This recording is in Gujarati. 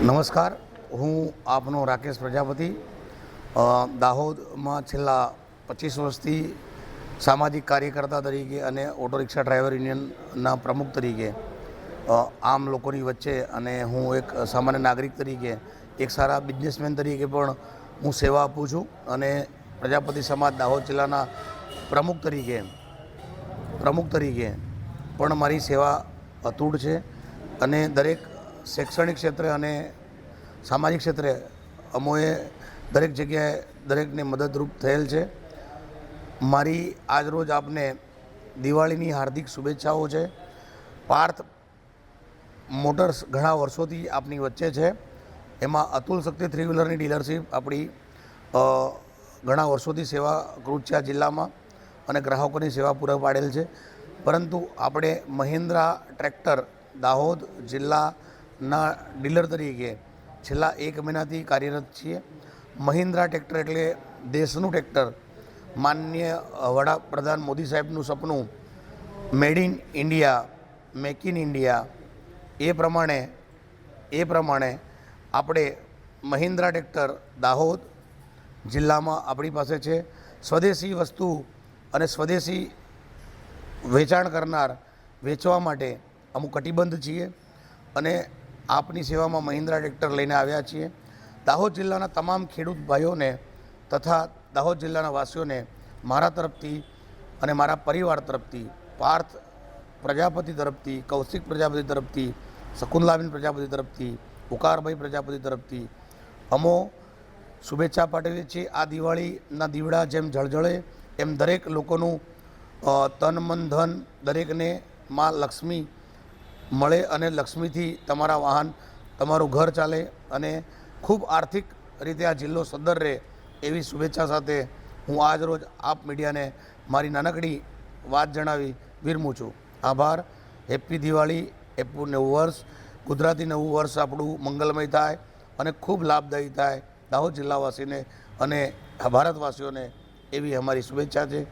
નમસ્કાર. હું આપનો રાકેશ પ્રજાપતિ. દાહોદમાં છેલ્લા પચીસ વર્ષથી સામાજિક કાર્યકર્તા તરીકે અને ઓટો રિક્ષા ડ્રાઈવર યુનિયનના પ્રમુખ તરીકે આમ લોકોની વચ્ચે અને હું એક સામાન્ય નાગરિક તરીકે, એક સારા બિઝનેસમેન તરીકે પણ હું સેવા આપું છું અને પ્રજાપતિ સમાજ દાહોદ જિલ્લાના પ્રમુખ તરીકે પ્રમુખ તરીકે પણ મારી સેવા અતૂટ છે અને દરેક શૈક્ષણિક ક્ષેત્રે અને સામાજિક ક્ષેત્રે અમોએ દરેક જગ્યાએ દરેકને મદદરૂપ થયેલ છે. મારી આજરોજ આપને દિવાળીની હાર્દિક શુભેચ્છાઓ છે. પાર્થ મોટર્સ ઘણા વર્ષોથી આપની વચ્ચે છે. એમાં અતુલ શક્તિ થ્રી વ્હીલરની ડીલરશીપ આપણી ઘણા વર્ષોથી સેવા છે જિલ્લામાં અને ગ્રાહકોની સેવા પૂરા પાડેલ છે. પરંતુ આપણે મહિન્દ્રા ટ્રેક્ટર દાહોદ જિલ્લાના ડીલર તરીકે છેલ્લા એક મહિનાથી કાર્યરત છીએ. મહિન્દ્રા ટ્રેક્ટર એટલે દેશનું ટ્રેક્ટર. માનનીય વડાપ્રધાન મોદી સાહેબનું સપનું made in India make in India એ પ્રમાણે એ પ્રમાણે આપણે મહિન્દ્રા ટ્રેક્ટર દાહોદ જિલ્લામાં આપણી પાસે છે. સ્વદેશી વસ્તુ અને સ્વદેશી વેચાણ કરનાર વેચવા માટે અમુક કટિબદ્ધ છીએ અને આપની સેવામાં મહિન્દ્રા ટ્રેક્ટર લઈને આવ્યા છીએ. દાહોદ જિલ્લાના તમામ ખેડૂત ભાઈઓને તથા દાહોદ જિલ્લાના વાસીઓને મારા તરફથી અને મારા પરિવાર તરફથી, પાર્થ પ્રજાપતિ તરફથી, કૌશિક પ્રજાપતિ તરફથી શકુંદલાબેન પ્રજાપતિ તરફથી, ઉકારભાઈ પ્રજાપતિ તરફથી અમો શુભેચ્છા પાઠવીએ છીએ. આ દિવાળીના દીવડા જેમ જળજળે, એમ દરેક લોકોનું તન મન ધન દરેકને મા લક્ષ્મી મળે અને લક્ષ્મીથી તમારા વાહન, તમારું ઘર ચાલે અને ખૂબ આર્થિક રીતે આ જિલ્લો સદ્ધર રહે એવી શુભેચ્છા સાથે હું આજ રોજ આપ મીડિયાને મારી નાનકડી વાત જણાવી વિરમું છું. આભાર. હેપ્પી દિવાળી. હેપ્પી નવું વર્ષ. ગુજરાતી નવું વર્ષ આપણું મંગલમય થાય અને ખૂબ લાભદાયી થાય દાહોદ જિલ્લાવાસીને અને ભારતવાસીઓને એવી અમારી શુભેચ્છા છે.